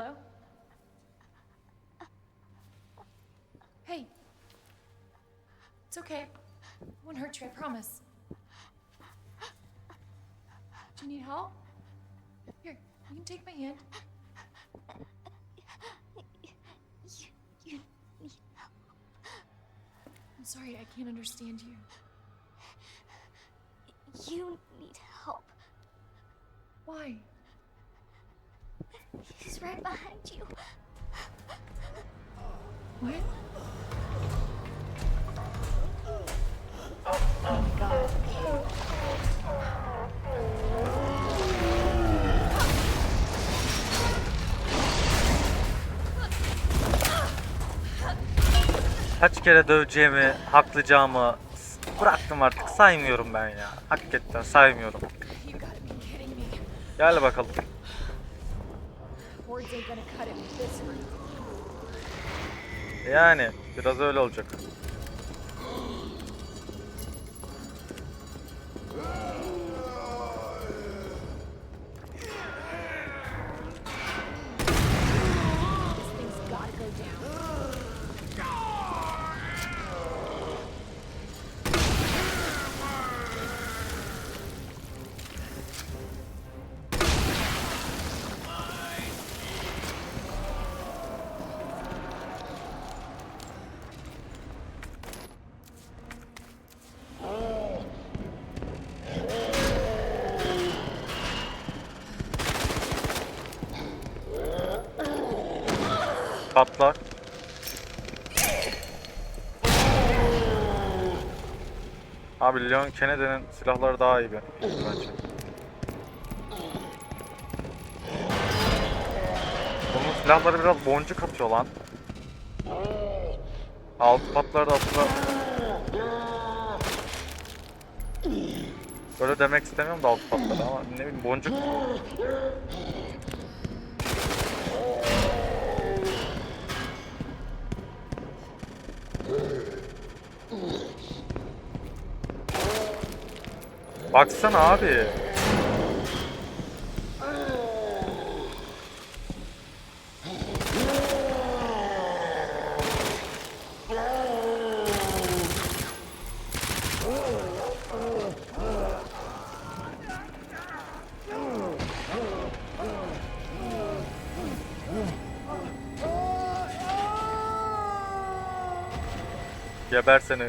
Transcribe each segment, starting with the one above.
Hello? Hey. It's okay. Won't hurt you, I promise. Do you need help? Here, you can take my hand. You, you need I'm sorry, I can't understand you. you need help. Why? Right behind you. What? Kaç kere döveceğimi, haklayacağımı s- bıraktım artık saymıyorum ben ya. Hakikaten saymıyorum. Gel bakalım. Yani biraz öyle olacak. Patlar. Abi Leon Kennedy'nin silahları daha iyi bence. Bunun silahları biraz boncuk atıyor lan. Alt patları da aslında Böyle demek istemiyorum da alt patları ama ne bileyim boncuk Baksana abi. Geber seni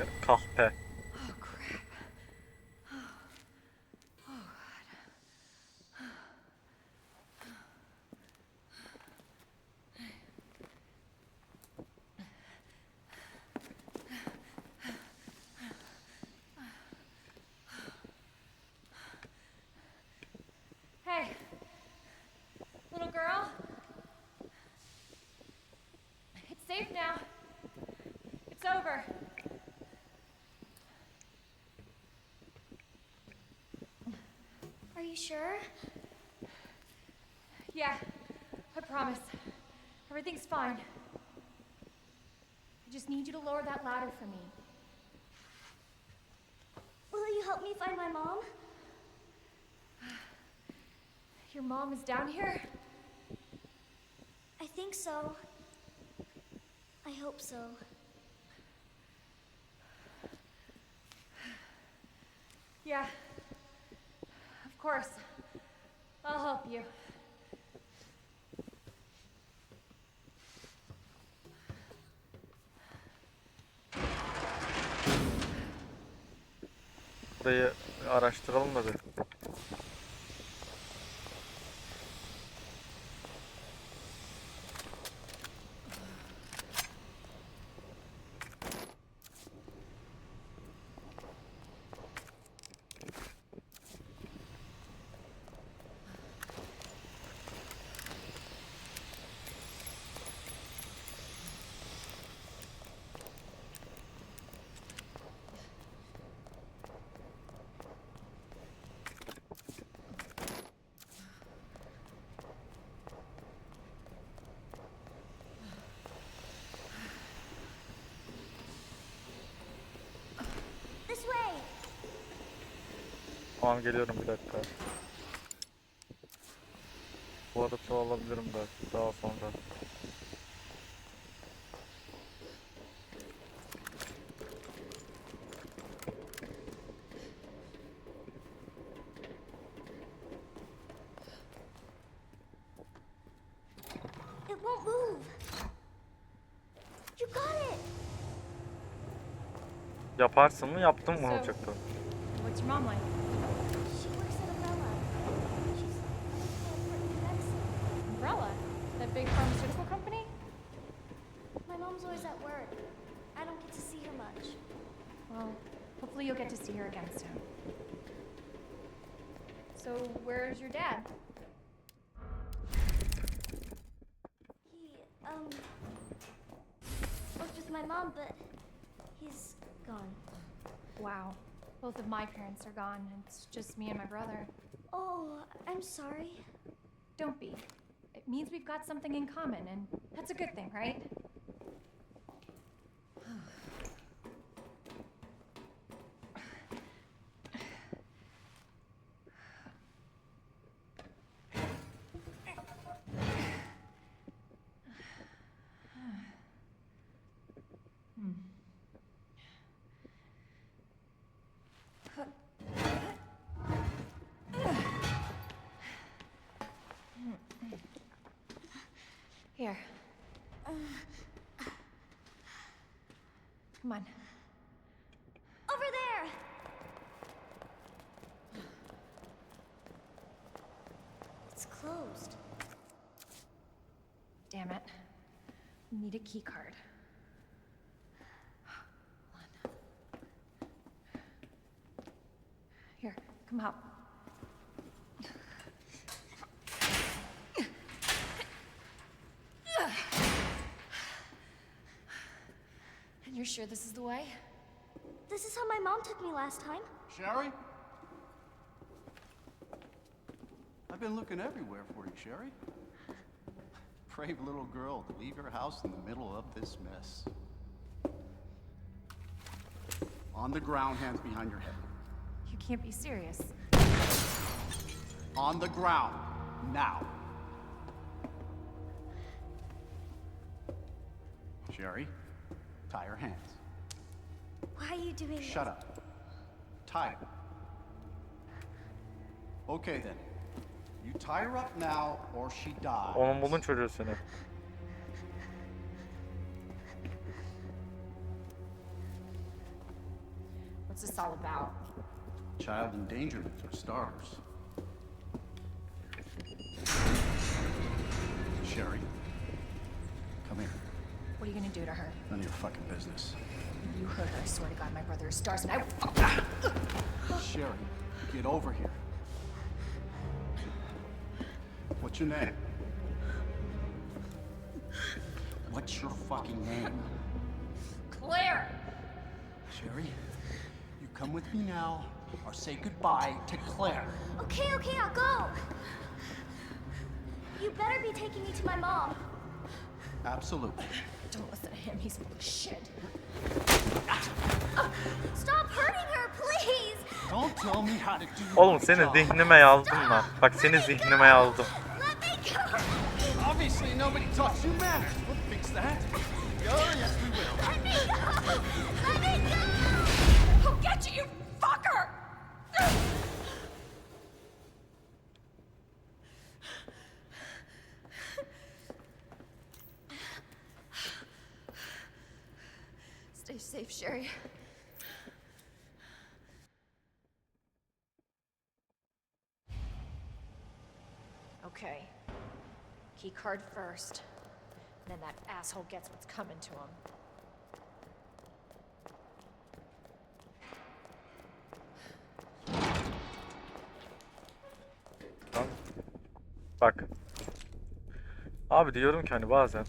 safe now. It's over. Are you sure? Yeah, I promise. Everything's fine. I just need you to lower that ladder for me. Will you help me find my mom? Your mom is down here? I think so. I hope so. Yeah. Of course. I'll help you. Burayı araştıralım da bir. Tamam geliyorum bir dakika. Tuvalete alabilirim belki daha sonra. It won't move. You got it. Yaparsın mı? Yaptım mı So- olacaktı? Mom's always at work. I don't get to see her much. Well, hopefully you'll get to see her again soon. So, where's your dad? He, um, worked with my mom, but he's gone. Wow. Both of my parents are gone. It's just me and my brother. Oh, I'm sorry. Don't be. It means we've got something in common, and that's a good thing, right? Here. Come on. Over there! It's closed. Damn it. We need a key card. Here, come help. You're sure this is the way? This is how my mom took me last time. Sherry? I've been looking everywhere for you, Sherry. Brave little girl to leave your house in the middle of this mess. On the ground, hands behind your head. You can't be serious. On the ground, now. Sherry, tie her hands. Why are you doing this? Shut up. Tie her. Okay then. You tie her up now or she dies. Onun bunun çocuğu seni. What's this all about? Child endangerment for starters. Sherry, come here. What are you gonna do to her? None of your fucking business. You hurt her. I swear to God, my brother is stars, and I. Sherry, get over here. What's your name? What's your fucking name? Claire! Sherry, you come with me now or say goodbye to Claire. Okay, okay, I'll go. You better be taking me to my mom. Absolutely. Don't listen to him. He's full of shit. Stop hurting her, please. Don't tell me how to do Oğlum seni zihnime yazdım lan. Bak seni zihnime yazdım. Let me go. Obviously, nobody taught you manners. We'll fix that. Oh, yes, we Sherry. Okay. Key card first. Then that asshole gets what's coming to him. Bak. Abi diyorum ki hani bazen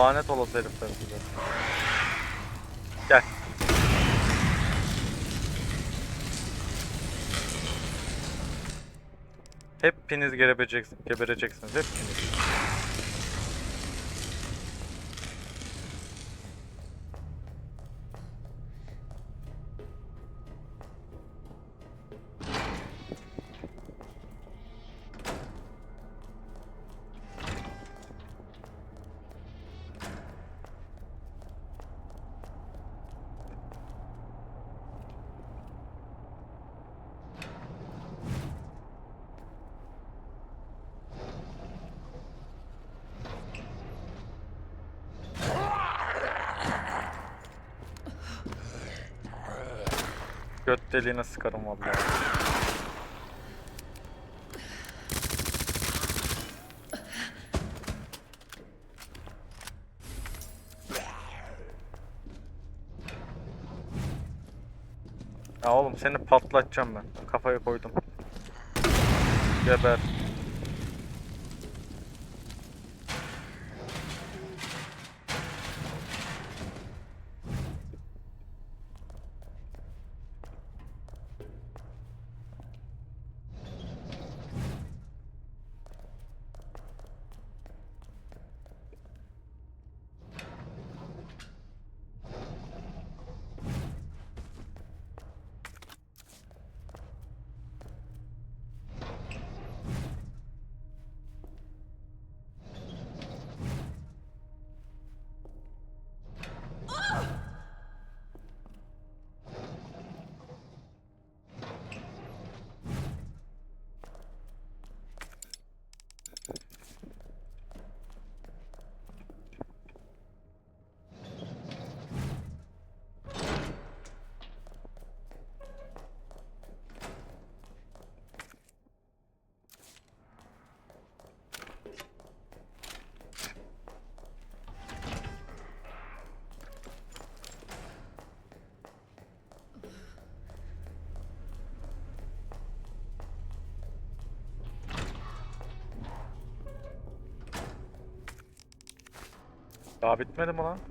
Lanet olası herifler size. Gel. Hepiniz gebereceksiniz, gebereceksiniz. Hepiniz. Göt deliğine sıkarım vallahi. Ya oğlum seni patlatacağım ben. Kafaya koydum. Geber. Daha bitmedi mi lan?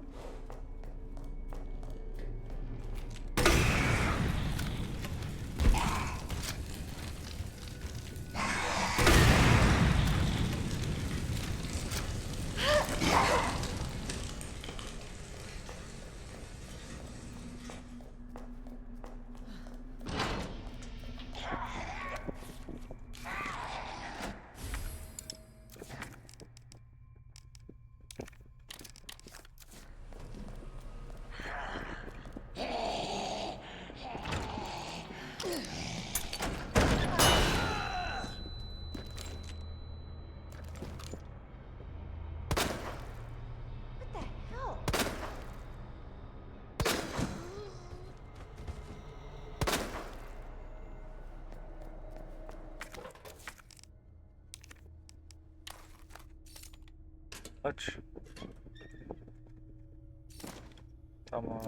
Aç. Tamam.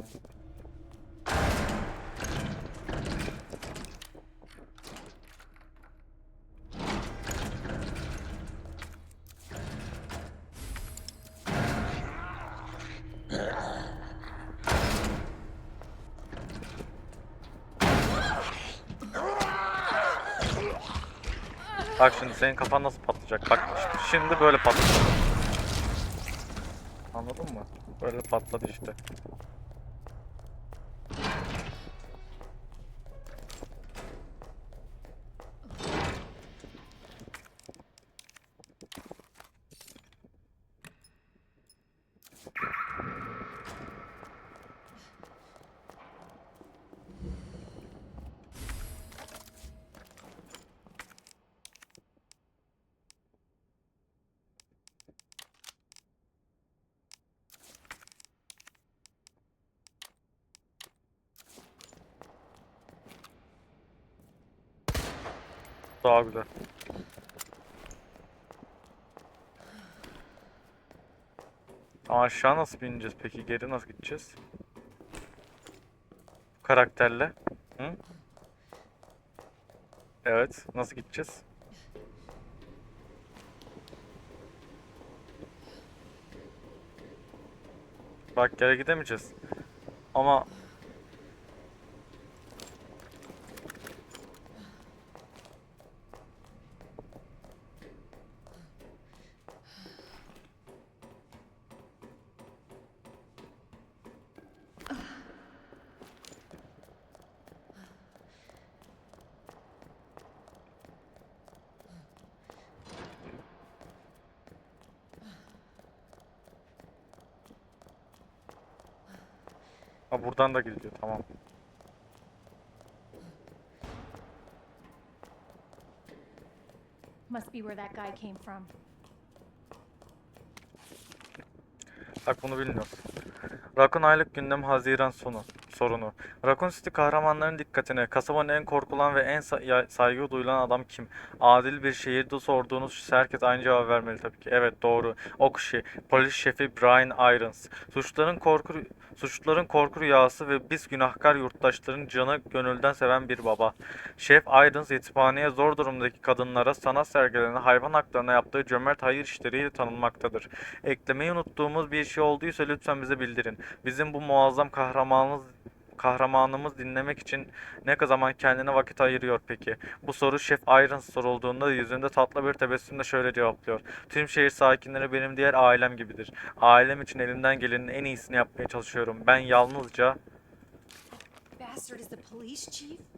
Bak şimdi senin kafan nasıl patlayacak? Bak şimdi böyle patlayacak. Böyle patladı işte. Daha güzel. Ama aşağı nasıl bineceğiz peki? Geri nasıl gideceğiz? Bu karakterle. Hı? Evet. Nasıl gideceğiz? Bak geri gidemeyeceğiz. Ama ha, buradan da gidiyor tamam. Must be where that guy came from. Bak bunu bilmiyoruz. Raccoon aylık gündem Haziran sonu sorunu. Raccoon City kahramanların dikkatine. Kasabanın en korkulan ve en saygı duyulan adam kim? Adil bir şehirde sorduğunuz herkes aynı cevap vermeli tabii ki. Evet doğru. O kişi. Polis şefi Brian Irons. Suçluların korku suçluların korku rüyası ve biz günahkar yurttaşların canı gönülden seven bir baba. Şef Irons yetimhaneye zor durumdaki kadınlara sanat sergilerine hayvan haklarına yaptığı cömert hayır işleriyle tanınmaktadır. Eklemeyi unuttuğumuz bir şey olduysa lütfen bize bildirin. Bizim bu muazzam kahramanımız kahramanımız dinlemek için ne zaman kendine vakit ayırıyor peki? Bu soru Şef Irons sorulduğunda yüzünde tatlı bir tebessümle şöyle cevaplıyor. Tüm şehir sakinleri benim diğer ailem gibidir. Ailem için elimden gelenin en iyisini yapmaya çalışıyorum. Ben yalnızca Bastard is the police chief?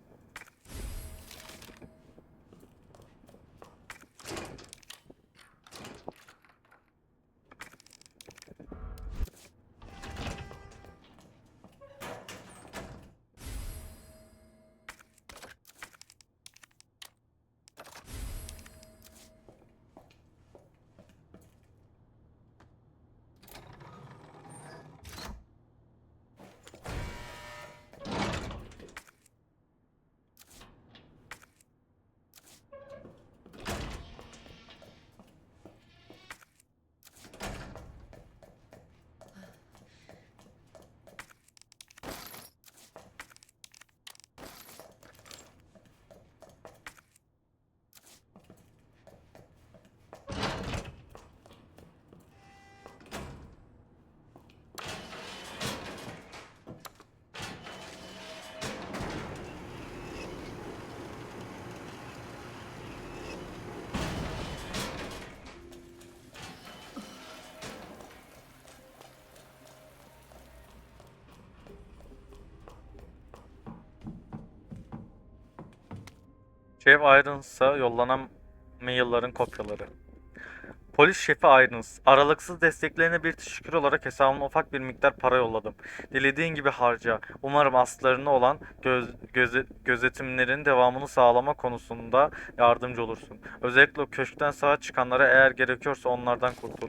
Şef Irons'a yollanan maillerin kopyaları. Polis şefi Irons, aralıksız desteklerine bir teşekkür olarak hesabıma ufak bir miktar para yolladım. Dilediğin gibi harca. Umarım aslarına olan göz, göze- gözetimlerin devamını sağlama konusunda yardımcı olursun. Özellikle o köşkten sağa çıkanlara eğer gerekiyorsa onlardan kurtul.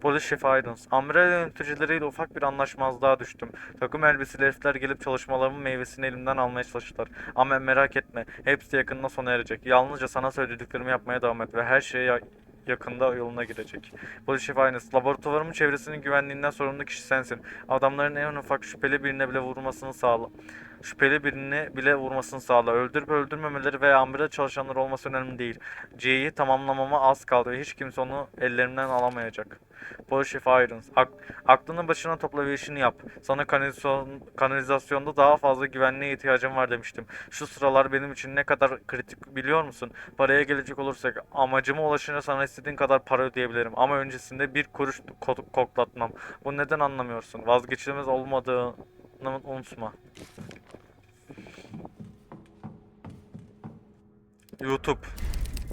Polis şefi Irons, amiral yöneticileriyle ufak bir anlaşmazlığa düştüm. Takım elbiseli herifler gelip çalışmalarımın meyvesini elimden almaya çalıştılar. Ama merak etme, hepsi yakında sona erecek. Yalnızca sana söylediklerimi yapmaya devam et ve her şeye yakında yoluna girecek. Şefi Irons, laboratuvarımın çevresinin güvenliğinden sorumlu kişi sensin. Adamların en ufak şüpheli birine bile vurmasını sağla. Şüpheli birini bile vurmasını sağla. Öldürüp öldürmemeleri veya amire çalışanlar olması önemli değil. C'yi tamamlamama az kaldı ve hiç kimse onu ellerimden alamayacak. Polis şefi Irons, ak- aklını başına topla ve işini yap. Sana kanalizasyon, kanalizasyonda daha fazla güvenliğe ihtiyacım var demiştim. Şu sıralar benim için ne kadar kritik biliyor musun? Paraya gelecek olursak amacıma ulaşınca sana istediğin kadar para ödeyebilirim. Ama öncesinde bir kuruş ko- koklatmam. Bu neden anlamıyorsun? Vazgeçilmez olmadığını unutma. YouTube.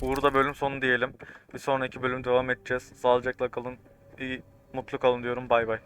Burada bölüm sonu diyelim. Bir sonraki bölüm devam edeceğiz. Sağlıcakla kalın. İyi, mutlu kalın diyorum. Bay bay.